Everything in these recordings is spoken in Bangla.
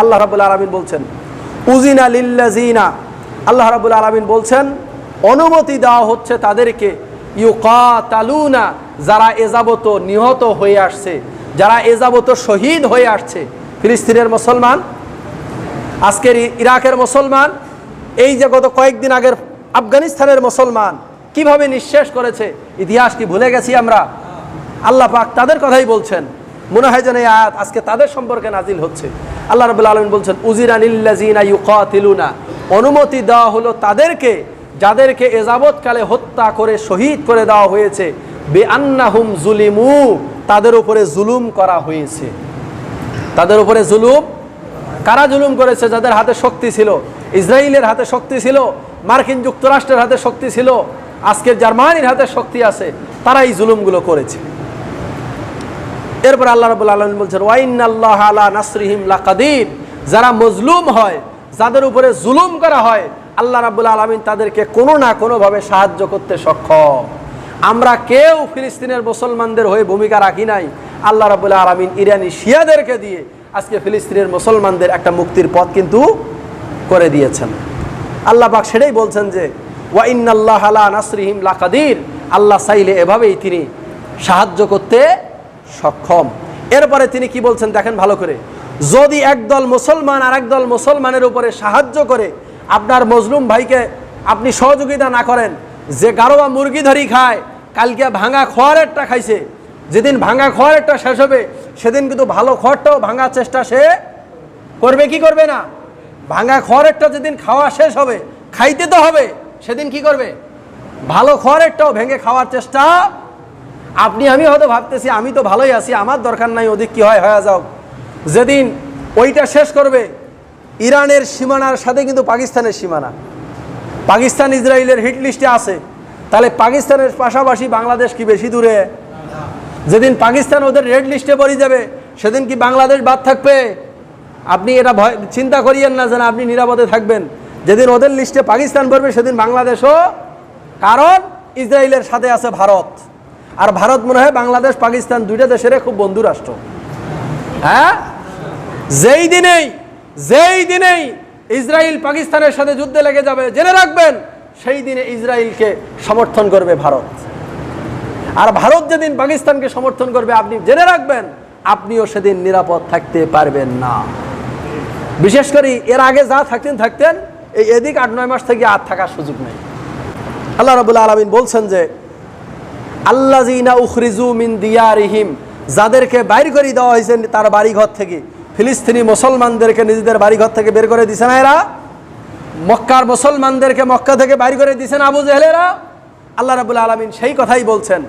আল্লাহ রাবুল আলমিন বলছেন, উজিনা লিল্লাজিনা আল্লাহ রাবুল আলমিন বলছেন, অনুমতি দেওয়া হচ্ছে তাদেরকে, ইউকাতালুনা, যারা এজাবত নিহত হয়ে আসছে, যারা এজাবত শহীদ হয়ে আসছে। ফিলিস্তিনের মুসলমান, আজকের ইরাকের মুসলমান, এই যে গত কয়েকদিন আগের আফগানিস্তানের মুসলমান, কীভাবে নিঃশেষ করেছে, ইতিহাস কি ভুলে গেছি আমরা? আল্লাহ পাক তাদের কথাই বলছেন। মনে হয় যেন আজকে তাদের সম্পর্কে নাজিল হচ্ছে। আল্লাহ রবুল্লা আলমিন বলছেন উজিরানিল্লাজিনা ইউকাতিলুনা। অনুমতি দেওয়া হলো তাদেরকে, যাদেরকে এজাবৎকালে হত্যা করে, শহীদ করে দেওয়া হয়েছে। বে আন্নাহুম জুলিমু, তাদের উপরে জুলুম করা হয়েছে। তাদের উপরে জুলুম? কারা জুলুম করেছে? যাদের হাতে শক্তি ছিল? ইসরায়েলের হাতে শক্তি ছিল? মার্কিন যুক্তরাষ্ট্রের হাতে শক্তি ছিল? আজকের জার্মানির হাতে শক্তি আছে? তারা এই জুলুমগুলো করেছে। এরপর আল্লাহ রাবুল আলম বলছেন ওয়াইন আল্লাহ আলা নাসরিহিম লাকাদির। যারা মজলুম হয়, যাদের উপরে জুলুম করা হয়, আল্লাহ রাবুল আলমিন তাদেরকে কোনো না কোনোভাবে সাহায্য করতে সক্ষম। আমরা কেউ ফিলিস্তিনের মুসলমানদের হয়ে ভূমিকা রাখি নাই। আল্লাহ রাবুল আলমিন ইরানি শিয়াদেরকে দিয়ে আজকে ফিলিস্তিনের মুসলমানদের একটা মুক্তির পথ কিন্তু করে দিয়েছেন। আল্লাহ পাক সেটাই বলছেন যে ওয়াইন আল্লাহ আলা নাসরিহিম লাকাদির। আল্লাহ চাইলে এভাবেই তিনি সাহায্য করতে সক্ষম। এরপরে তিনি কি বলছেন দেখেন ভালো করে। যদি একদল মুসলমান আর একদল মুসলমানের উপরে সাহায্য করে, আপনার মজলুম ভাইকে আপনি সহযোগিতা না করেন, যে গারোয়া মুরগি ধরি খায়, কালকে ভাঙা খোয়ারেরটা খাইছে, যেদিন ভাঙা খোয়ারেরটা শেষ হবে, সেদিন কিন্তু ভালো খড়টাও ভাঙার চেষ্টা সে করবে, কি করবে না? ভাঙা খড়েরটা যেদিন খাওয়া শেষ হবে, খাইতে তো হবে, সেদিন কি করবে? ভালো খড়েরটাও ভেঙে খাওয়ার চেষ্টা আপনি, আমি হয়তো ভাবতেছি, আমি তো ভালোই আছি, আমার দরকার নাই, ওদিক কি হয়, হয়ে যাও। যেদিন ওইটা শেষ করবে, ইরানের সীমানার সাথে কিন্তু পাকিস্তানের সীমানা। পাকিস্তান, ইসরায়েলের হিট লিস্টে আছে। তাহলে পাকিস্তানের পাশাপাশি বাংলাদেশ কি বেশি দূরে? যেদিন পাকিস্তান ওদের রেড লিস্টে পড়ে যাবে, সেদিন কি বাংলাদেশ বাদ থাকবে? আপনি এটা ভয়, চিন্তা করিয়েন না যেন আপনি নিরাপদে থাকবেন। যেদিন ওদের লিস্টে পাকিস্তান পড়বে, সেদিন বাংলাদেশও, কারণ ইসরায়েলের সাথে আছে ভারত। আর ভারত মনে হয় বাংলাদেশ, পাকিস্তান দুইটা দেশের খুব বন্ধু রাষ্ট্র। হ্যাঁ? যেই দিনেই যেই দিনেই ইসরায়েল পাকিস্তানের সাথে যুদ্ধে লেগে যাবে, জেনে রাখবেন, সেই দিনে ইসরায়েলকে সমর্থন করবে ভারত। আর ভারত যেদিন পাকিস্তানকে সমর্থন করবে, আপনি জেনে রাখবেন, আপনিও সেদিন নিরাপদ থাকতে পারবেন না। বিশেষ করে এর আগে যা থাকতেন থাকতেন, এই এদিক আট, নয় মাস থেকে আর থাকার সুযোগ নেই। আল্লাহ রবুল্লা আলমিন বলছেন যে আল্লাজিনা উখরিজু মিন দিয়ারিহিম, যাদেরকে বাইর করে দেওয়া হয়েছে তার বাড়িঘর থেকে। ফিলিস্তিনি মুসলমানদেরকে নিজেদের বাড়িঘর থেকে বের করে দিছে না এরা? মক্কার মুসলমানদেরকে মক্কা থেকে বাইর করে দিছে দিছেন আবু জেহেলেরা আল্লাহ রাবুল আলমিন সেই কথাই বলছেন।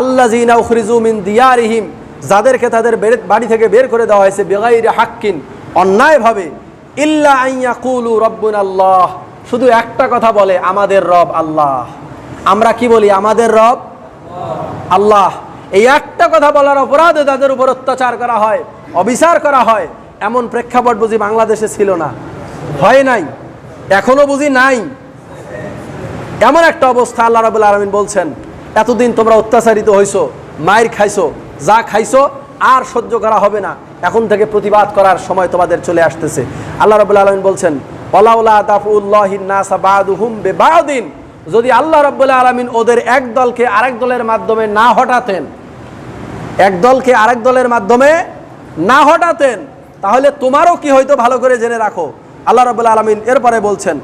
আল্লা জিনা উখরিজু মিন দিয়ারিহিম, যাদেরকে তাদের বাড়ি থেকে বের করে দেওয়া হয়েছে বেগাইরে হাক্কিন, অন্যায়ভাবে। ইল্লা আইয়া কুলু রব্বুন আল্লাহ। শুধু একটা কথা বলে, আমাদের রব আল্লাহ। আমরা কি বলি, আমাদের রব? আল্লাহ, এই একটা কথা বলার অপরাধে তাদের উপর অত্যাচার করা হয়, অবিচার করা হয়, এমন প্রেক্ষাপট বুঝি বাংলাদেশে ছিল না। হয় নাই, এখনও বুঝি নাই। এমন একটা অবস্থা আল্লাহ রাবুল আলমিন বলছেন, এতদিন তোমরা অত্যাচারিত হইছো, মায়ের খাইছো, যা খাইছো, আর সহ্য করা হবে না। এখন থেকে প্রতিবাদ করার সময় তোমাদের চলে আসতেছে। আল্লাহ রাবুল আলমিন বলছেন অলাউলা তাফুল্লাহিন নাসা বাদুহুম বেবাউদ্দিন যদি আল্লাহ রাব্বুল আলমিন ওদের এক দলকে আরেক দলের মাধ্যমে না হটাতেন, এক দলকে আরেক দলের মাধ্যমে না হটাতেন, তাহলে তোমারও কি হয়তো ভালো করে জেনে রাখো। আল্লাহ রাবুল আলমিন এরপরে বলছেন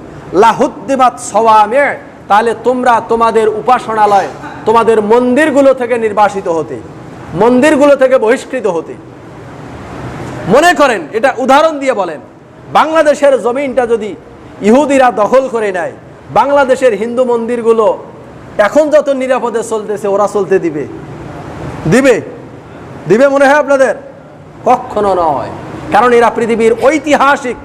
লাহুদ্দিমাত সওয়ামে, তাহলে তোমরা তোমাদের উপাসনালয়, তোমাদের মন্দিরগুলো থেকে নির্বাসিত হতে, মন্দিরগুলো থেকে বহিষ্কৃত হতে। মনে করেন, এটা উদাহরণ দিয়ে বলেন, বাংলাদেশের জমিনটা যদি ইহুদিরা দখল করে নেয় বাংলাদেশের হিন্দু মন্দিরগুলো এখন যত নিরাপদে চলতেছে, ওরা চলতে দিবে। দিবে? দিবে মনে হয় আপনাদের? কখনো নয়। কারণ এরা পৃথিবীর ঐতিহাসিক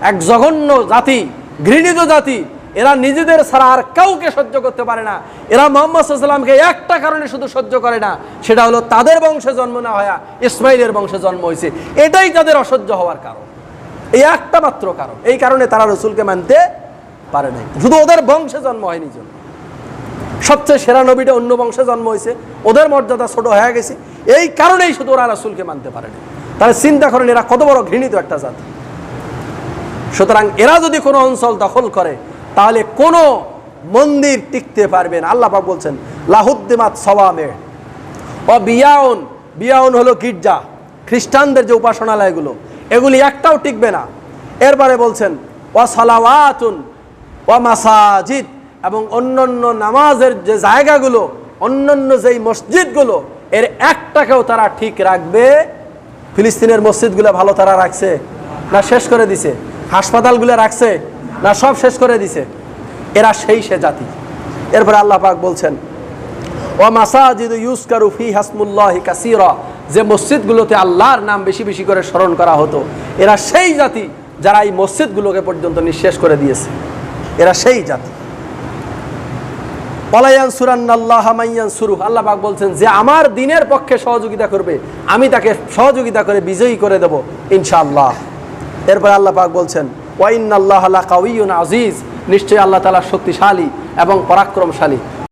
এক জঘন্য জাতি, ঘৃণিত জাতি। এরা নিজেদের ছাড়া আর কাউকে সহ্য করতে পারে না। এরা মোহাম্মদ সাল্লামকে একটা কারণে শুধু সহ্য করে না, সেটা হলো তাদের বংশে জন্ম না হওয়া ইসমাইলের বংশে জন্ম হয়েছে। এটাই তাদের অসহ্য হওয়ার কারণ। এই একটা মাত্র কারণ। এই কারণে তারা রসুলকে মানতে পারে নাই। শুধু ওদের বংশে জন্ম হয়নি জন্য। সবচেয়ে সেরা নবীটা অন্য বংশে জন্ম হয়েছে। ওদের মর্যাদা ছোট হয়ে গেছে। এই কারণেই শুধু ওরা রাসুলকে মানতে পারেনি তাহলে চিন্তা করেন, এরা কত বড় ঘৃণিত একটা জাতি। সুতরাং এরা যদি কোনো অঞ্চল দখল করে, তাহলে কোনো মন্দির টিকতে পারবেন না। আল্লাহ পাক বলছেন, লাহুদ্দিমাত সওয়ামে। ও বিয়াউন বিয়াউন হলো গির্জা। খ্রিস্টানদের যে উপাসনালয়গুলো, এগুলি একটাও টিকবে না। এরপরে বলছেন ও সালাওয়াতুন ও মাসাজিদ, এবং অন্যান্য নামাজের যে জায়গাগুলো, অন্যান্য যেই মসজিদগুলো, এর একটাকেও তারা ঠিক রাখবে। ফিলিস্তিনের মসজিদগুলো ভালো তারা রাখছে, না শেষ করে দিছে? হাসপাতালগুলো রাখছে, না সব শেষ করে দিছে? এরা সেই সে জাতি। এরপরে আল্লাহ পাক বলছেন ও মাসাজিদ ইউসকারু ফি হাসমুল্লাহি কাসীরা যে মসজিদগুলোতে আল্লাহর নাম বেশি বেশি করে স্মরণ করা হতো, এরা সেই জাতি যারা এই মসজিদগুলোকে পর্যন্ত নিঃশেষ করে দিয়েছে। এরা সেই জাতি। পলায়ান সুরান্নাল্লাহ মাইয়ান সুরু আল্লাহ বলছেন, যে আমার দিনের পক্ষে সহযোগিতা করবে, আমি তাকে সহযোগিতা করে, বিজয়ী করে দেব, ইনশাআল্লাহ। এরপর আল্লাহ পাক বলছেন ওয়াইন আল্লাহ আল্লাহ কাউন আজিজ। নিশ্চয়ই আল্লাহ তালা শক্তিশালী এবং পরাক্রমশালী।